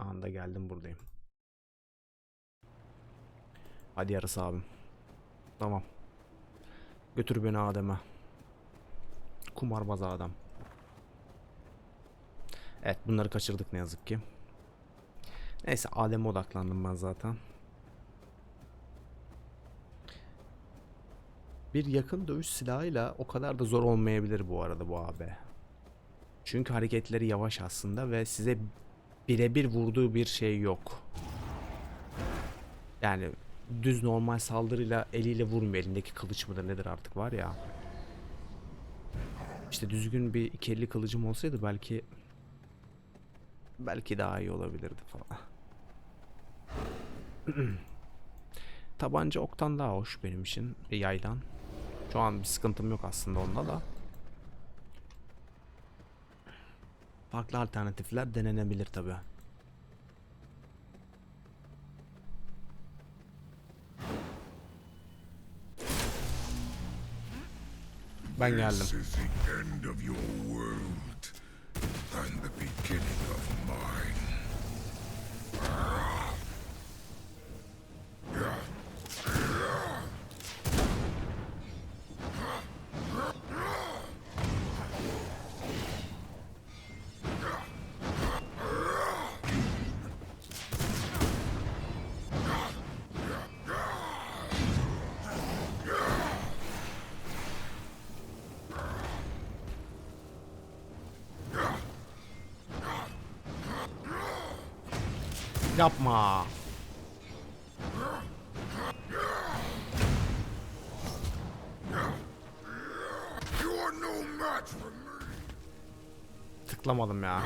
Anda geldim buradayım. Hadi yarısı abim. Tamam. Götür beni Adem'e. Kumarbaz adam. Evet bunları kaçırdık ne yazık ki. Neyse Adem'e odaklandım ben zaten. Bir yakın dövüş silahıyla o kadar da zor olmayabilir bu arada bu abi. Çünkü hareketleri yavaş aslında ve size birebir vurduğu bir şey yok. Yani düz normal saldırıyla eliyle vurmuyor. Elindeki kılıç mıdır nedir artık var ya. İşte düzgün bir iki elli kılıcım olsaydı belki belki daha iyi olabilirdi falan. Tabanca oktan daha hoş benim için bir yaydan. Şu an bir sıkıntım yok aslında onda da. Farklı alternatifler denenebilir tabi. Ben geldim. Yapma. Tıklamadım ya.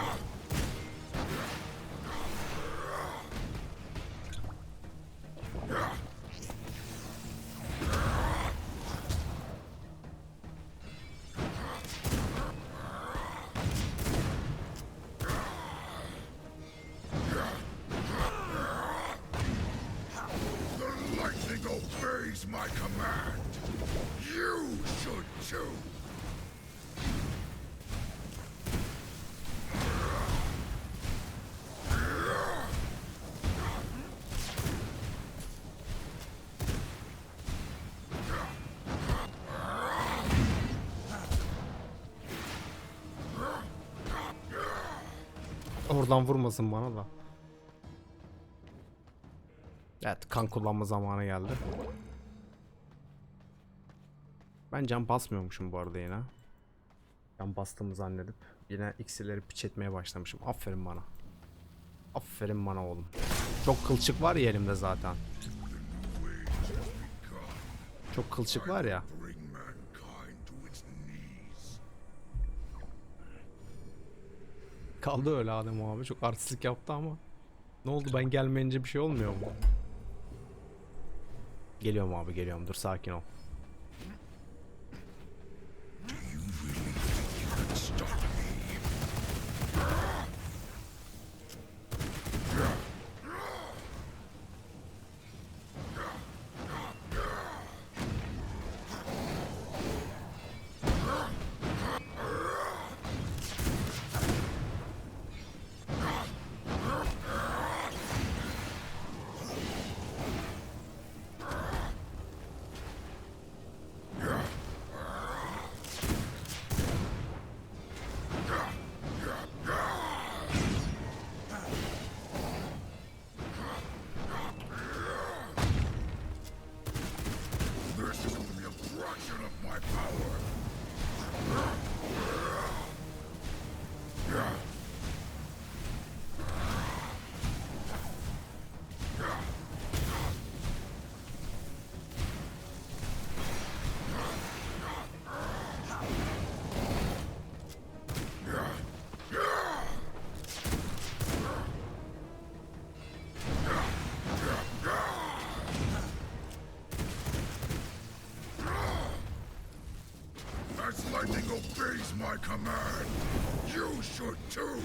Oradan vurmasın bana da. Evet kan kullanma zamanı geldi. Ben can basmıyormuşum bu arada yine. Can bastığımı zannedip yine iksirleri piç etmeye başlamışım. Aferin bana. Aferin bana oğlum. Çok kılçık var ya elimde zaten. Çok kılçık var ya. Kaldı öyle Adem abi. Çok artistlik yaptı ama. Ne oldu ben gelmeyince bir şey olmuyor mu? Geliyorum abi geliyorum. Dur sakin ol. My command, you should too.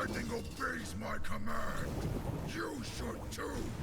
Lightning obeys my command. You should too.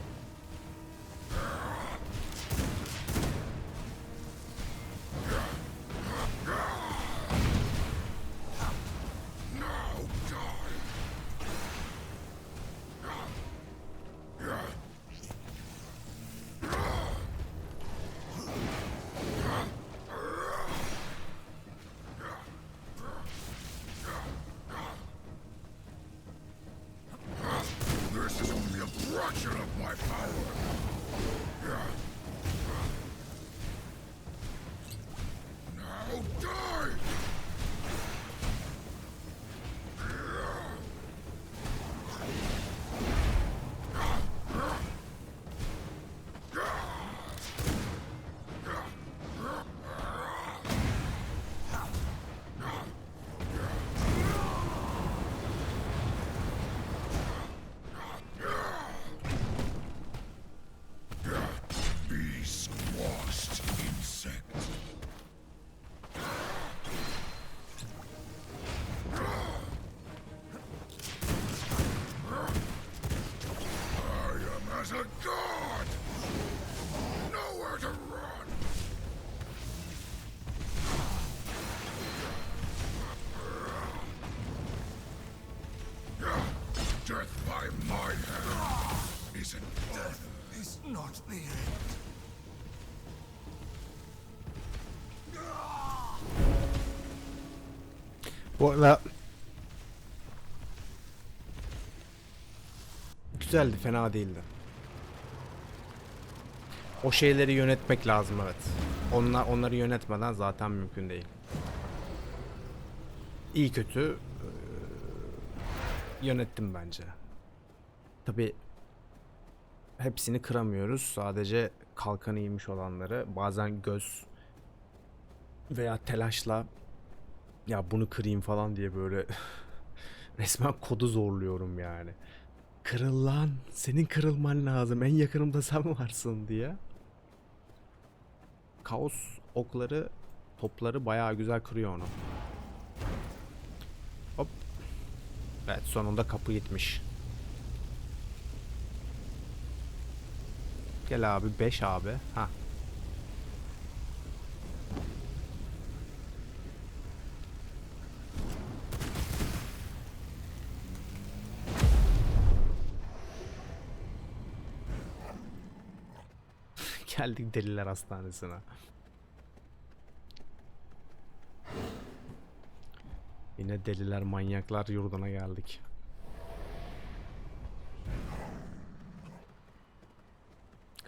Not the end. Bu arada güzeldi, fena değildi. O şeyleri yönetmek lazım evet. Onlar onları yönetmeden zaten mümkün değil. İyi kötü yönettim bence. Tabi hepsini kıramıyoruz. Sadece kalkanı iyiymiş olanları bazen göz veya telaşla ya bunu kırayım falan diye böyle resmen kodu zorluyorum yani. Kırıl lan. Senin kırılman lazım. En yakınımda sen varsın diye. Kaos okları topları bayağı güzel kırıyor onu. Hop. Evet sonunda kapı gitmiş. Gel abi 5 abi. Ha. Geldik deliler hastanesine. Yine deliler manyaklar yurduna geldik.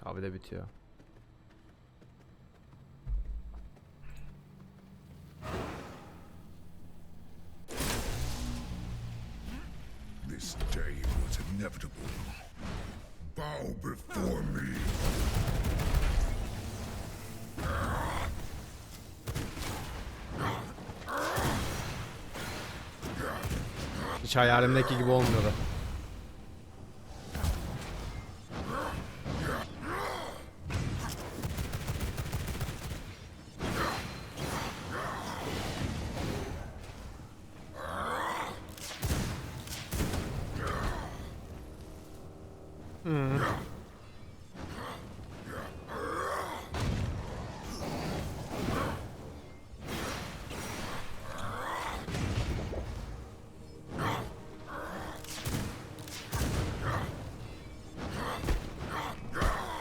Kahve de bitiyor. This day was inevitable. Bow before me. Hiç hayalimdeki gibi olmuyordu.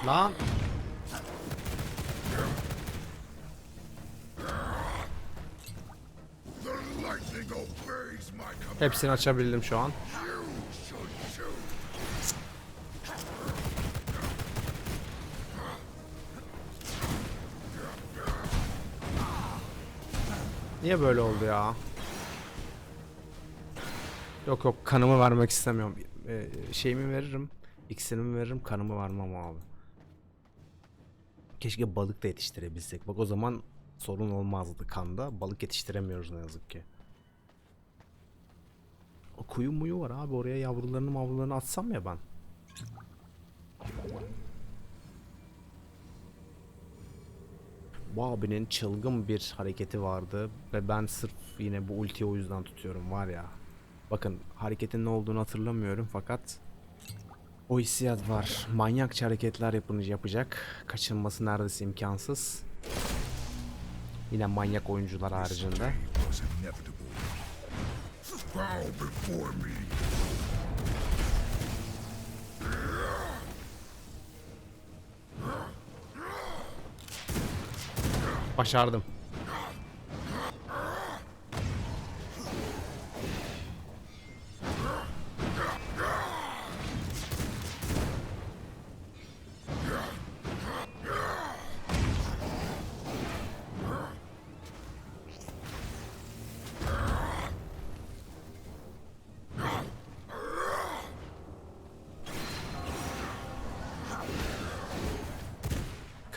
Lan hepsini açabildim şu an. Niye böyle oldu ya? Yok yok kanımı vermek istemiyorum. Ee, şeyimi veririm. İksirimi veririm kanımı vermem abi. Keşke balık da yetiştirebilsek. Bak o zaman sorun olmazdı kanda. Balık yetiştiremiyoruz ne yazık ki. O kuyu muyu var abi oraya yavrularını mavrularını atsam ya ben. Bu abinin çılgın bir hareketi vardı ve ben sırf yine bu ultiyi o yüzden tutuyorum var ya. Bakın hareketin ne olduğunu hatırlamıyorum fakat o hissiyat var. Manyakça hareketler yapını yapacak. Kaçınması neredeyse imkansız. Yine manyak oyuncular haricinde. Başardım.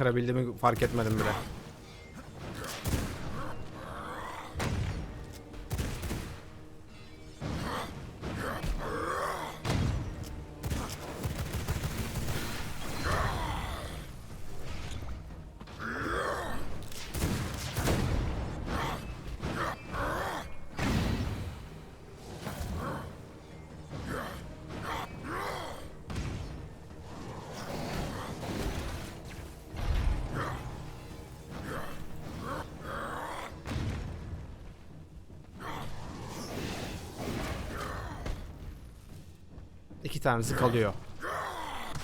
Kırabildiğimi fark etmedim bile. İki tanesi kalıyor.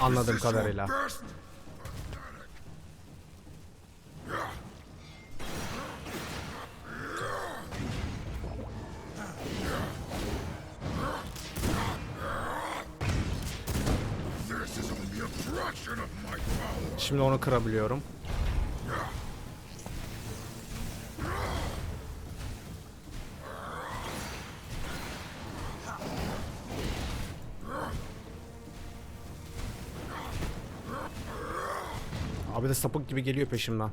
Anladığım kadarıyla. Şimdi onu kırabiliyorum. Abi de sapık gibi geliyor peşimden.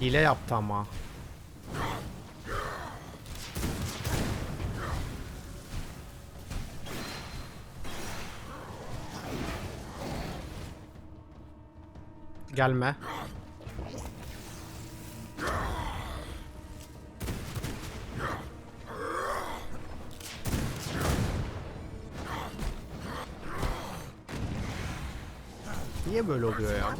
Hile yaptı ama. Gelme. Niye böyle oluyor ya?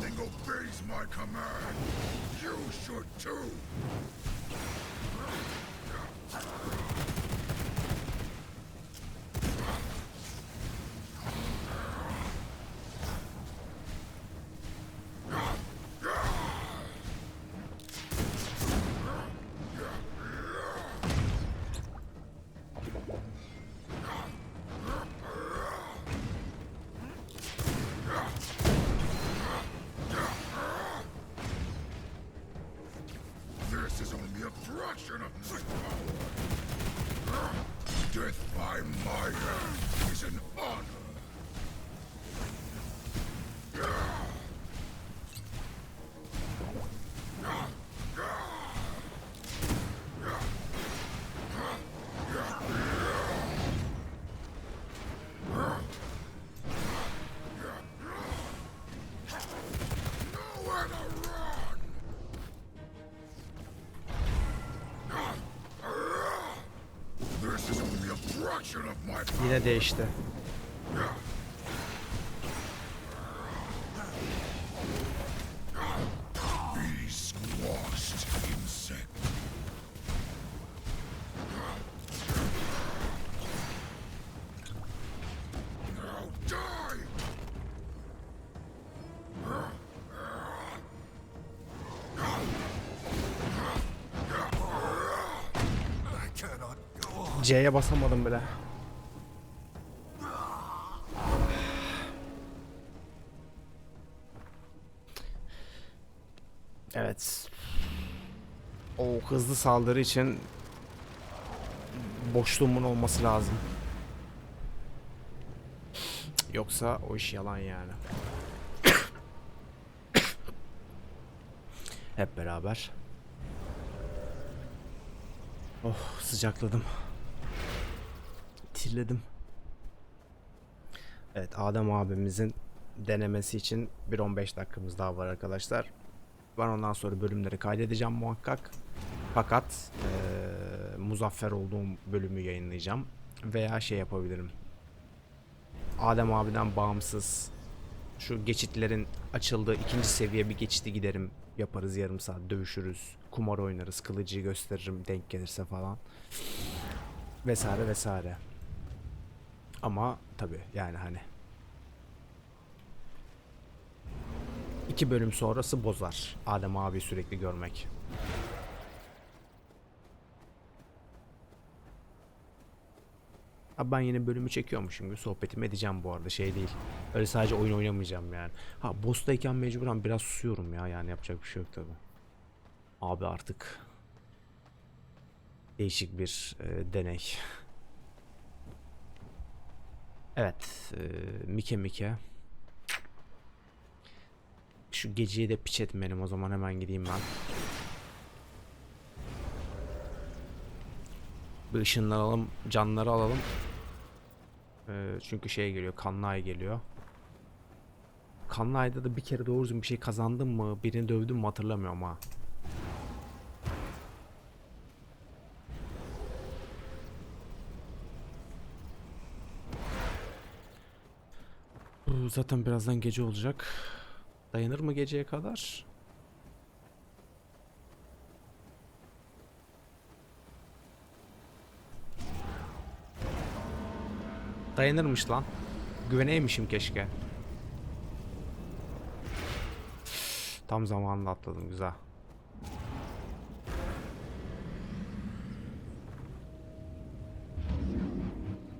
Cannot go. C'ye basamadım bile. Hızlı saldırı için boşluğumun olması lazım. Yoksa o iş yalan yani. Hep beraber. Oh sıcakladım. Tirledim. Evet Adem abimizin denemesi için bir 15 dakikamız daha var arkadaşlar. Ben ondan sonra bölümleri kaydedeceğim muhakkak. Fakat eee, muzaffer olduğum bölümü yayınlayacağım. Veya şey yapabilirim. Adem abiden bağımsız şu geçitlerin açıldığı ikinci seviye bir geçiti giderim. Yaparız yarım saat dövüşürüz. Kumar oynarız. Kılıcıyı gösteririm denk gelirse falan. Vesaire vesaire. Ama tabi yani hani iki bölüm sonrası bozar. Adem abi sürekli görmek. Abi ben yine bölümü çekiyormuşum gibi sohbetimi edeceğim bu arada şey değil. Öyle sadece oyun oynamayacağım yani. Ha boss'tayken mecburen biraz susuyorum ya yani yapacak bir şey yok tabi. Abi artık değişik bir e, deney. Evet, e, Mike Mike. Şu geceyi de piç etmeyelim o zaman hemen gideyim ben. Bir alalım, canları alalım. Ee, çünkü şey geliyor, kanlı ay geliyor. Kanlı ayda da bir kere doğru düzgün bir şey kazandım mı, birini dövdüm mü hatırlamıyorum ha. Zaten birazdan gece olacak. Dayanır mı geceye kadar? Dayanırmış lan. Güveneymişim keşke. Tam zamanında atladım güzel.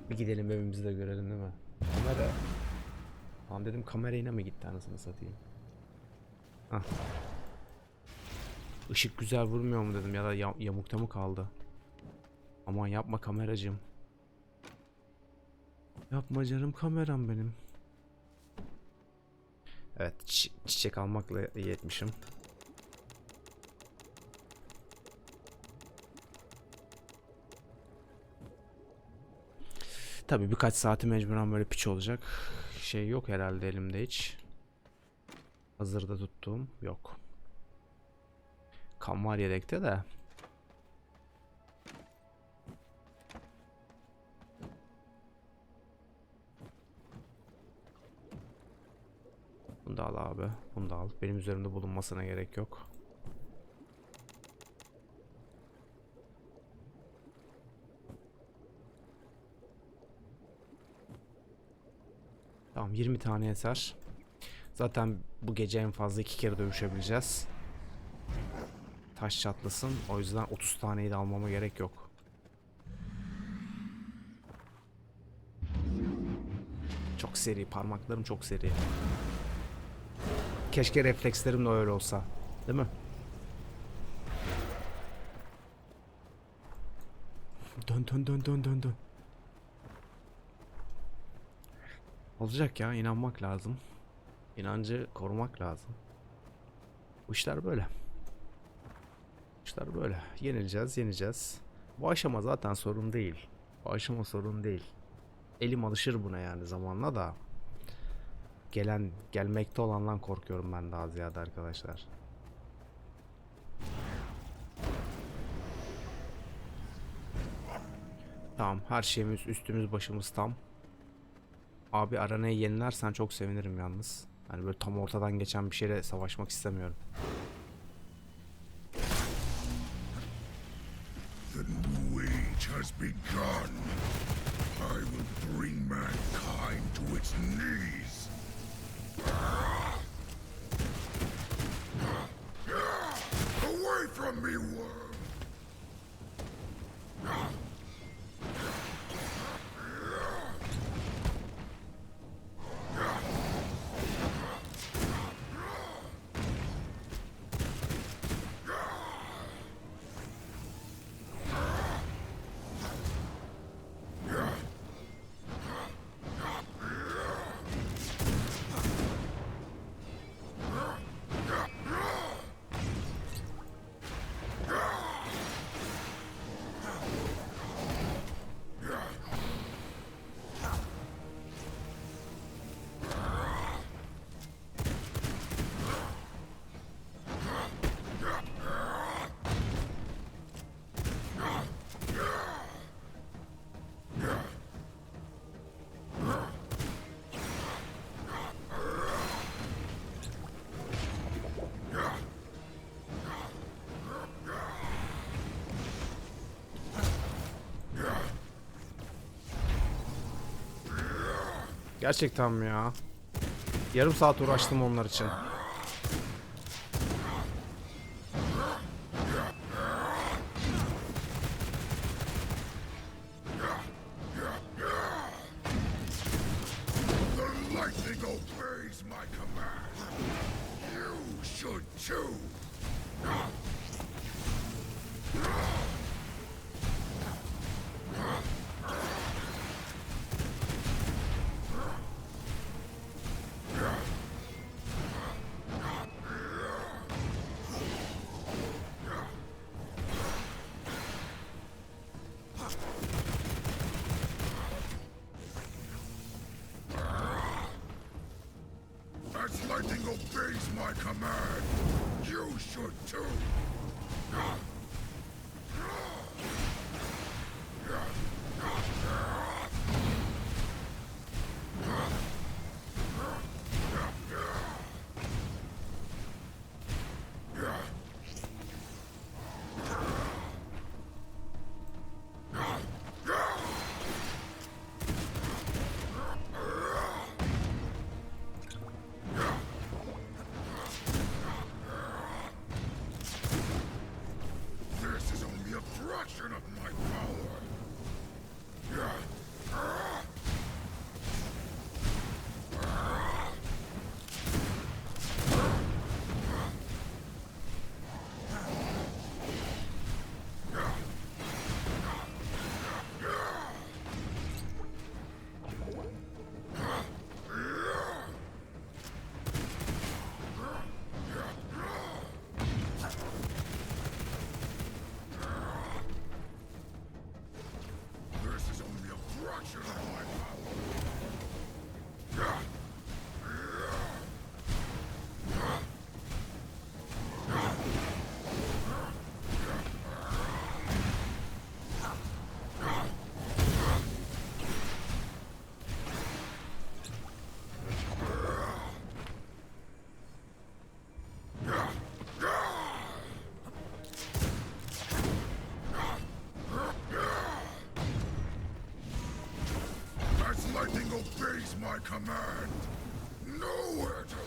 Bir gidelim evimizi de görelim değil mi? Kamera. Lan dedim kamera yine mi gitti anasını satayım. Hah. Işık güzel vurmuyor mu dedim ya da ya- yamukta mı kaldı? Aman yapma kameracığım. Yapma canım kameram benim. Evet çi- çiçek almakla iyi etmişim. Tabii birkaç saati mecburen böyle piç olacak. Şey yok herhalde elimde hiç. Hazırda tuttuğum yok. Kan var yedekte de. Al. Benim üzerimde bulunmasına gerek yok. Tamam 20 tane yeter. Zaten bu gece en fazla iki kere dövüşebileceğiz. Taş çatlasın. O yüzden 30 taneyi de almama gerek yok. Çok seri. Parmaklarım çok seri. Keşke reflekslerim de öyle olsa. Değil mi? Dön dön dön dön dön dön. Olacak ya inanmak lazım. İnancı korumak lazım. Bu işler böyle. Bu işler böyle. Yenileceğiz, yeneceğiz. Bu aşama zaten sorun değil. Bu aşama sorun değil. Elim alışır buna yani zamanla da. Gelen, gelmekte olandan korkuyorum ben daha ziyade arkadaşlar. Tamam, her şeyimiz, üstümüz, başımız tam. Abi aranayı yenilersen çok sevinirim yalnız. Hani böyle tam ortadan geçen bir şeyle savaşmak istemiyorum. The new age has begun. I will bring mankind to its knees. From me, Gerçekten mi ya? Yarım saat uğraştım onlar için. you too! my command. Nowhere to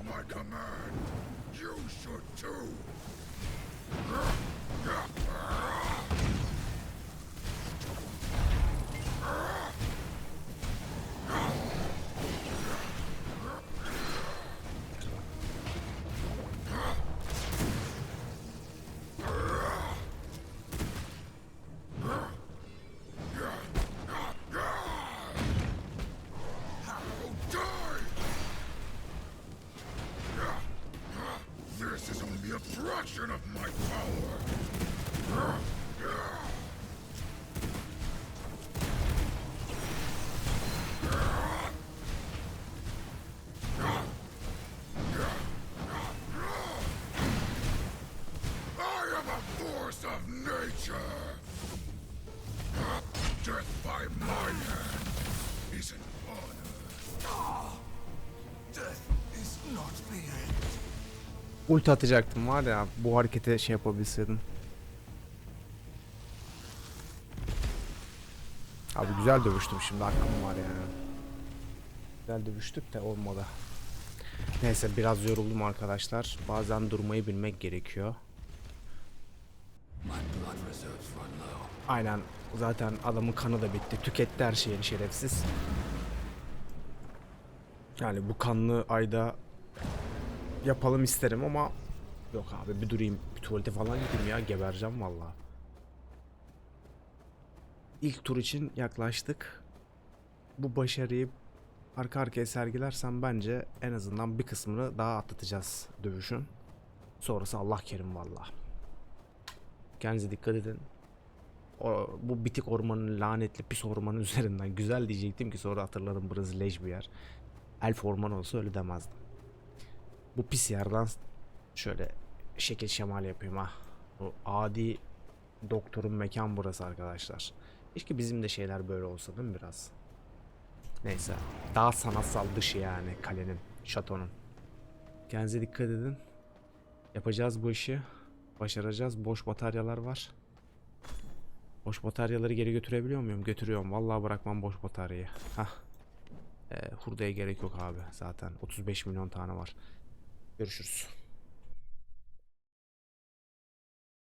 obeys my command. You should too. Worm! torture. Death by my hand is an honor. Death is not the end. Ulti atacaktım var ya bu harekete şey yapabilseydim. Abi güzel dövüştüm şimdi aklım var yani. Güzel dövüştük de olmadı. Neyse biraz yoruldum arkadaşlar. Bazen durmayı bilmek gerekiyor. Aynen zaten adamın kanı da bitti. Tüketti her şeyini şerefsiz. Yani bu kanlı ayda yapalım isterim ama yok abi bir durayım bir tuvalete falan gideyim ya gebereceğim valla. İlk tur için yaklaştık. Bu başarıyı arka arkaya sergilersem bence en azından bir kısmını daha atlatacağız dövüşün. Sonrası Allah kerim valla. Kendinize dikkat edin o, bu bitik ormanın lanetli pis ormanın üzerinden güzel diyecektim ki sonra hatırladım burası leş bir yer. Elf ormanı olsa öyle demezdim. Bu pis yerden şöyle şekil şemal yapayım ha. Bu adi doktorun mekan burası arkadaşlar. Keşke bizim de şeyler böyle olsa değil mi biraz? Neyse. Daha sanatsal dışı yani kalenin, şatonun. Kendinize dikkat edin. Yapacağız bu işi. Başaracağız. Boş bataryalar var. Boş bataryaları geri götürebiliyor muyum? Götürüyorum. Vallahi bırakmam boş bataryayı. Hah. Ee, hurdaya gerek yok abi zaten. 35 milyon tane var. Görüşürüz.